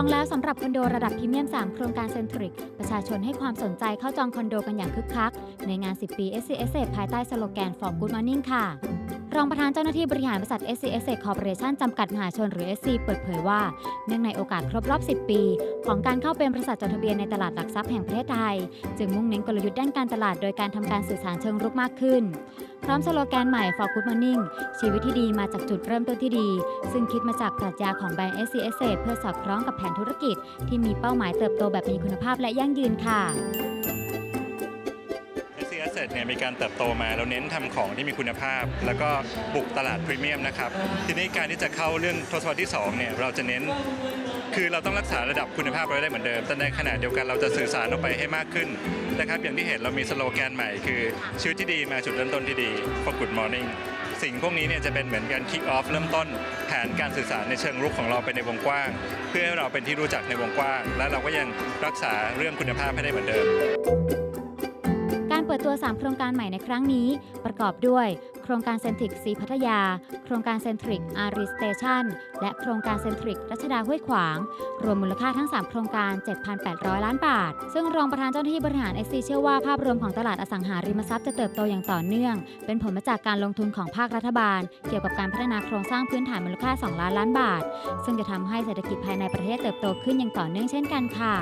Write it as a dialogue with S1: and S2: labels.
S1: องแล้วสำหรับคอนโดระดับพรีเมียม 3 โครงการเซนทริก ประชาชนให้ความสนใจเข้าจองคอนโดกันอย่างคึกคัก ในงาน 10 ปี SCSA ภายใต้สโลแกน For Good Morning ค่ะ รองประธานเจ้าหน้าที่บริหารบริษัท SCSA Corporation จำกัดมหาชนหรือ SC เปิดเผยว่า เนื่องในโอกาสครบรอบ 10 ปี ของการเข้าเป็นบริษัทจดทะเบียนในตลาดหลักทรัพย์แห่งประเทศไทย จึงมุ่งเน้นกลยุทธ์ด้านการตลาดโดยการทำการสื่อสารเชิงรุกมากขึ้น ร้อมสโลแกนใหม่ For Good Morning ชีวิตที่ดีมาจากจุดเริ่มต้นที่ดี ซึ่งคิดมาจากปรัชญาของแบรนด์ SC s เพื่อสอดคล้องกับแผนธุรกิจ ที่มีเป้าหมายเติบโตแบบมีคุณภาพและยั่งยืนค่ะ
S2: SC s เนี่ยมีการเติบโตมาเราเน้นทำของที่มีคุณภาพ แล้วก็บุกตลาดพรีเมียมนะครับทีนี้การที่จะเข้าเรื่องทศวรรษที่2เนี่ยเราจะเน้นคือเราต้องรักษาระดับคุณภาพไว้ได้เหมือนเดิม แต่ในขณะเดียวกันเราจะสื่อสารออกไปให้มากขึ้น นะครับอย่างที่เห็นเรามีสโลแกนใหม่คือชีวิตที่ดีมาจุดเริ่มต้นที่ดี for good morning สิ่งพวกนี้เนี่ยจะเป็นเหมือนการคิกออฟเริ่มต้นแผนการสื่อสารในเชิงรุกของเราไปในวงกว้าง เพื่อให้เราเป็นที่รู้จักในวงกว้าง และเราก็ยังรักษาเรื่องคุณภาพให้ได้เหมือนเดิม
S1: การเปิดตัว 3 โครงการใหม่ในครั้งนี้ ประกอบด้วย ครงการเซนทริกซีพัทยา โครงการเซนทริกอารีสเตชันและโครงการเซนทริกรัชดาห้วยขวาง รวมมูลค่าทั้ง 3 โครงการ 7,800 ล้านบาท ซึ่งรองประธานเจ้าหน้าที่บริหาร SC เชื่อว่าภาพรวมของตลาดอสังหาริมทรัพย์จะเติบโตอย่างต่อเนื่อง เป็นผลมาจากการลงทุนของภาครัฐบาล เกี่ยวกับการพัฒนาโครงสร้างพื้นฐานมูลค่า 2 ล้านล้านบาท ซึ่งจะทำให้เศรษฐกิจภายในประเทศเติบโตขึ้นอย่างต่อเนื่องเช่นกันค่ะ